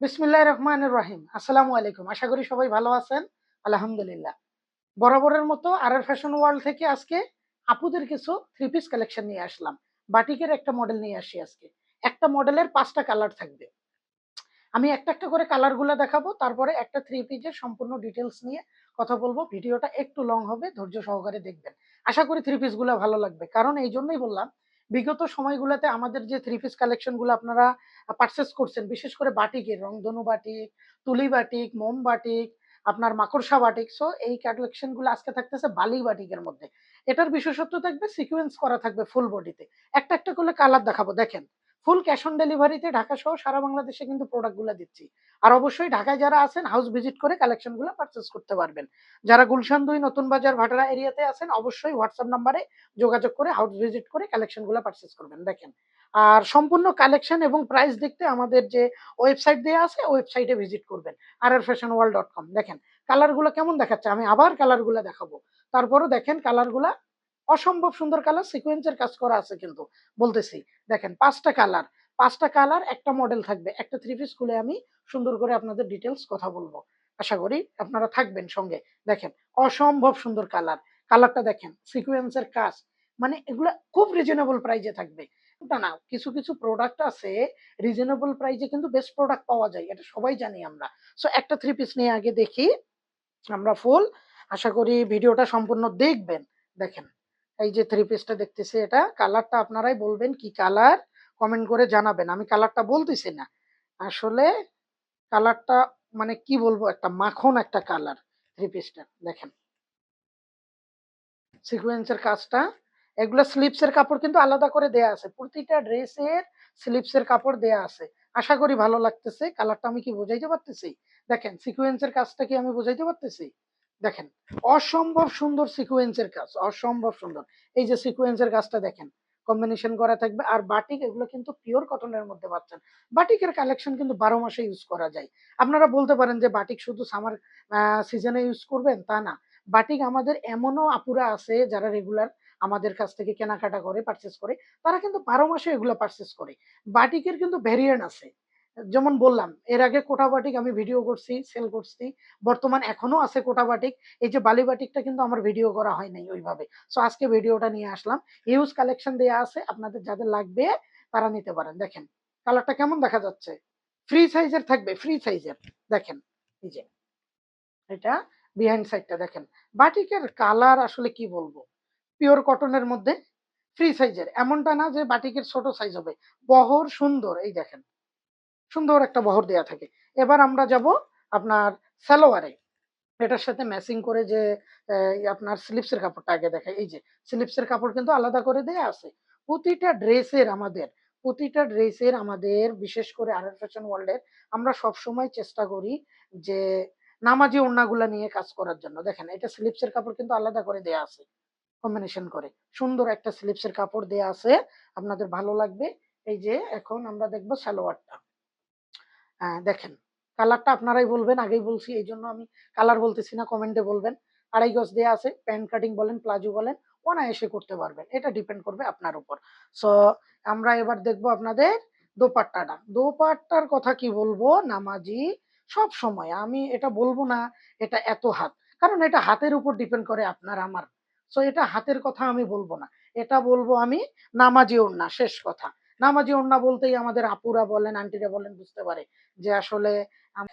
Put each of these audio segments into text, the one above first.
বিসমিল্লাহ রহমান রহিম। আসসালামু আলাইকুম। আশা করি সবাই ভালো আছেন। আলহামদুলিল্লাহ। বরাবরের মতো আর ফ্যাশন ওয়ার্ল্ড থেকে আজকে আপুদের কিছু থ্রি পিস কালেকশন নিয়ে আসলাম। বাটিকের একটা মডেল নিয়ে আসি আজকে। একটা মডেলের পাঁচটা কালার থাকবে। আমি একটা একটা করে কালারগুলো দেখাবো, তারপরে একটা থ্রি পিসের সম্পূর্ণ ডিটেলস নিয়ে কথা বলব। ভিডিওটা একটু লং হবে, ধৈর্য সহকারে দেখবেন। আশা করি থ্রি পিসগুলো ভালো লাগবে। কারণ এই জন্যই বললাম বিগত সময়গুলোতে আমাদের যে থ্রি পিস কালেকশনগুলো আপনারা পারচেস করছেন, বিশেষ করে বাটিকের, রংধনু বাটিক, তুলি বাটিক, মোম বাটিক, আপনার মাকড়সা বাটিক সো এই কালেকশনগুলো আজকে থাকতেছে বালি বাটিকের মধ্যে। এটার বিশেষত্ব থাকবে সিকুয়েন্স করা থাকবে ফুল বডিতে একটা একটা করলে কালার দেখাবো, দেখেন। ফুল ক্যাশ অন ডেলিভারিতে ঢাকা সহ সারা বাংলাদেশে কিন্তু প্রোডাক্টগুলো দিচ্ছি। আর অবশ্যই ঢাকায় যারা আছেন হাউস ভিজিট করে কালেকশনগুলো পারচেস করতে পারবেন। যারা গুলশান দুই, নতুন বাজার, ভাটারা এরিয়াতে আছেন, অবশ্যই হোয়াটসঅ্যাপ নাম্বারে যোগাযোগ করে হাউস ভিজিট করে কালেকশনগুলো পারচেস করবেন, দেখেন। আর সম্পূর্ণ কালেকশন এবং প্রাইস দেখতে আমাদের যে ওয়েবসাইট দেওয়া আছে ওয়েবসাইটে ভিজিট করবেন আর আর ফ্যাশন ওয়ার্ল্ড ডট কম দেখেন কালারগুলো কেমন দেখাচ্ছে? আমি আবার কালারগুলো দেখাবো। তারপরও দেখেন কালারগুলা অসম্ভব সুন্দর কালার সিকোয়েন্সের কাজ করা আছে কিন্তু। বলতেছি, দেখেন, পাঁচটা কালার পাঁচটা কালার একটা মডেল থাকবে। একটা থ্রি পিস খুলে আমি সুন্দর করে আপনাদের ডিটেলস কথা বলব। আশা করি আপনারা থাকবেন সঙ্গে। দেখেন, অসম্ভব সুন্দর কালার কালারটা দেখেন সিকোয়েন্সের কাজ। মানে এগুলা খুব রিজনেবল প্রাইজে থাকবে। না, কিছু কিছু প্রোডাক্ট আছে রিজনেবল প্রাইজে কিন্তু বেস্ট প্রোডাক্ট পাওয়া যায়। এটা সবাই জানি আমরা। সো একটা থ্রি পিস নিয়ে আগে দেখি, আমরা ফুল আশা করি ভিডিওটা সম্পূর্ণ দেখবেন। দেখেন। এই যে থ্রি পিসটা দেখতেছি এটা কালারটা আপনারাই বলবেন কি কালার কমেন্ট করে জানাবেন। আমি কালারটা বলতেছি না। আসলে কালারটা মানে কি বলব, একটা মাখন একটা কালার থ্রি পিসটা দেখেন। সিকুয়েন্সের কাজটা, এগুলো স্লিপসের কাপড় কিন্তু আলাদা করে দেয়া আছে। প্রতিটা ড্রেসের স্লিপসের কাপড় দেয়া আছে। আশা করি ভালো লাগতেছে। কালারটা আমি কি বোঝাইতে পারতেছি? দেখেন সিকোয়েন্সের কাজটা কি আমি বোঝাইতে পারতেছি? দেখেন, অসম্ভব সুন্দর সিকোয়েন্সের কাজ, অসম্ভব সুন্দর। এই যে সিকোয়েন্সের কাজটা দেখেন কম্বিনেশন করা থাকবে, আর বাটিক এগুলো কিন্তু পিওর কটনের মধ্যে পাচ্ছেন। বাটিকের কালেকশন কিন্তু বারো মাসে ইউজ করা যায়। আপনারা বলতে পারেন যে বাটিক শুধু সামার সিজনে ইউজ করবেন, তা না। বাটিক আমাদের এমনও আপুরা আছে যারা রেগুলার আমাদের কাছ থেকে কেনাকাটা করে পারচেস করে, তারা কিন্তু বারো মাসে এগুলো পারচেস করে। বাটিকের কিন্তু ভ্যারিয়েন্ট আছে। যেমন বললাম, এর আগে কোটা বাটিক আমি ভিডিও করছি সেল করছি, বর্তমান এখনও আছে কোটা বাটিক এই যে বালি বাটিকটা কিন্তু আমার ভিডিও করা হয় নাই ওইভাবে। সো আজকে ভিডিওটা নিয়ে আসলাম ইউজ কালেকশন দেয়া আছে, আপনাদের যাদের লাগবে তারা নিতে পারেন। দেখেন কালারটা কেমন দেখা যাচ্ছে? ফ্রি সাইজের থাকবে ফ্রি সাইজের দেখেন, এই যে, এটা বিহাইন্ড সাইডটা দেখেন। বাটিকের কালার আসলে কি বলব? পিওর কটনের মধ্যে ফ্রি সাইজের এমনটা না যে বাটিকের ছোট সাইজ হবে। বহর সুন্দর, এই দেখেন। সুন্দর একটা বহর দেয়া থাকে। এবার আমরা যাব আপনার সালোয়ারে। এটার সাথে ম্যাচিং করে যে আপনার স্লিপসের কাপড়টা আগে দেখায় এই যে স্লিপসের কাপড় কিন্তু আলাদা করে দেয়া আছে। প্রতিটা ড্রেসের আমাদের, প্রতিটা ড্রেসের আমাদের, বিশেষ করে আর ফ্যাশন ওয়ার্ল্ডের আমরা সব সময় চেষ্টা করি যে, নামাজি ওড়নাগুলা নিয়ে কাজ করার জন্য। দেখেন, এটা স্লিপসের কাপড় কিন্তু আলাদা করে দেয়া আছে কম্বিনেশন করে। সুন্দর একটা স্লিপসের কাপড় দেয়া আছে। আপনাদের ভালো লাগবে। এই যে, এখন আমরা দেখব সালোয়ারটা। হ্যাঁ দেখেন কালারটা আপনারাই বলবেন, আগেই বলছি এই জন্য আমি কালার বলতেছি না কমেন্টে বলবেন। আড়াই গজ দেয়া আছে প্যান্ট কাটিং বলেন, প্লাজো বলেন, অনায়াসে করতে পারবেন, এটা ডিপেন্ড করবে আপনার উপর। সো আমরা এবার দেখব আপনাদের দোপাট্টাটা দোপাট্টার কথা কি বলব, নামাজি, সব সময় আমি এটা বলব না, এটা এত হাত। কারণ এটা হাতের উপর ডিপেন্ড করে আপনার, আমার। সো এটা হাতের কথা আমি বলব না। এটা বলব আমি নামাজি ওড়না, শেষ কথা। নামাজি ওড়না বলতেই আমাদের আপুরা বলেন, আন্টিরা বলেন, বুঝতে পারে যে আসলে আমি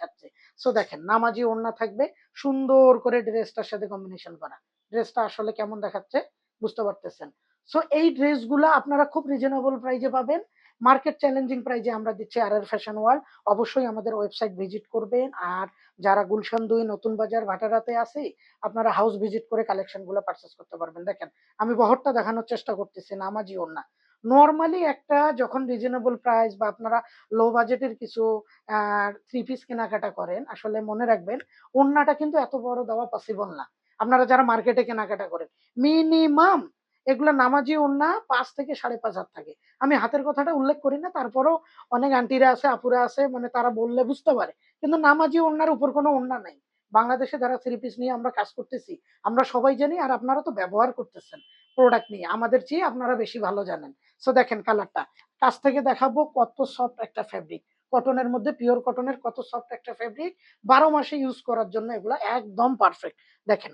সো দেখেন, নামাজি ওড়না থাকবে, সুন্দর করে ড্রেসটার সাথে কম্বিনেশন করা। ড্রেসটা আসলে কেমন দেখাচ্ছে বুঝতে পারতেছেন। সো এই ড্রেসগুলো আপনারা খুব রিজনেবল প্রাইজে পাবেন। মার্কেট চ্যালেঞ্জিং প্রাইজে আমরা দিচ্ছি আর আর ফ্যাশন ওয়ার্ল্ড অবশ্যই আমাদের ওয়েবসাইট ভিজিট করবেন আর যারা গুলশান দুই নতুন বাজার ভাটারাতে আছে, আপনারা হাউস ভিজিট করে কালেকশনগুলো পারচেস করতে পারবেন। দেখেন, আমি বহরটা দেখানোর চেষ্টা করতেছি, নামাজি ওড়না নর্মালি একটা যখন রিজনেবল প্রাইস বা আপনারা লো বাজেটের কিছু থ্রি পিস কেনাকাটা করেন, আসলে মনে রাখবেন ওড়নাটা কিন্তু এত বড় দেওয়া পসিবল না। আপনারা যারা মার্কেটে কেনাকাটা করেন মিনিমাম এগুলো নামাজি ওড়না পাঁচ থেকে সাড়ে পাঁচ হাত থাকে। আমি হাতের কথাটা উল্লেখ করি না, তারপরও অনেক আন্টিরা আছে, আপুরা আছে মানে তারা বললে বুঝতে পারে। কিন্তু নামাজি ওড়নার উপর কোনো ওড়না নাই। বাংলাদেশে যারা থ্রি পিস নিয়ে আমরা কাজ করতেছি, আমরা সবাই জানি আর আপনারা তো ব্যবহার করতেছেন প্রোডাক্ট নিয়ে। আমাদের চেয়ে আপনারা বেশি ভালো জানেন। সো দেখেন কালারটা কাছ থেকে দেখাবো কত সফট একটা ফ্যাব্রিক কটনের মধ্যে পিওর কটনের কত সফট একটা ফেব্রিক বারো মাসে ইউজ করার জন্য এগুলো একদম পারফেক্ট দেখেন,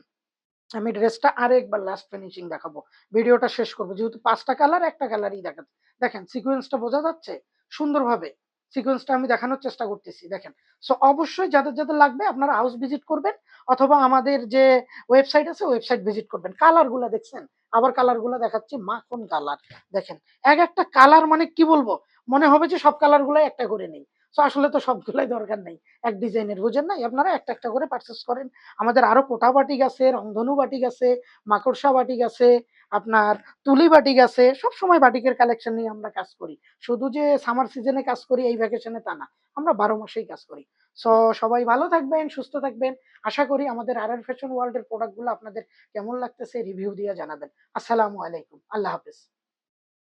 আমি ড্রেসটা আরেকবার লাস্ট ফিনিশিং দেখাবো। ভিডিওটা শেষ করব। যেহেতু পাঁচটা কালার একটা কালারই দেখাচ্ছে। দেখেন সিকোয়েন্সটা বোঝা যাচ্ছে সুন্দরভাবে। সিকোয়েন্সটা আমি দেখানোর চেষ্টা করতেছি, দেখেন। সো অবশ্যই যাদের যাদের লাগবে আপনারা হাউস ভিজিট করবেন, অথবা আমাদের যে ওয়েবসাইট আছে ওয়েবসাইট ভিজিট করবেন। কালারগুলো দেখছেন? আবার কালারগুলো দেখাচ্ছি, মাখন কালার দেখেন, এক একটা কালার মানে কি বলব? মনে হবে যে সব কালারগুলো একটা করে নেই। তো আসলে তো সবগুলাই দরকার নেই। এক ডিজাইনের বুঝেন নাই? আপনারা একটা একটা করে পারচেস করেন। আমাদের আরও কোটা বাটিক আছে, রংধনু বাটিক আছে, মাকড়সা বাটিক আছে, আপনার তুলি বাটিক আছে। সব সময় বাটিকের কালেকশন নিয়ে আমরা কাজ করি। শুধু যে সামার সিজনে কাজ করি, এই ভ্যাকেশনে তা না। আমরা বারো মাসেই কাজ করি। সো সবাই ভালো থাকবেন, সুস্থ থাকবেন। আশা করি আমাদের আর আর ফ্যাশন ওয়ার্ল্ডের প্রোডাক্টগুলো আপনাদের কেমন লাগতেছে রিভিউ দিয়ে জানাবেন। আসসালামু আলাইকুম। আল্লাহ হাফেজ।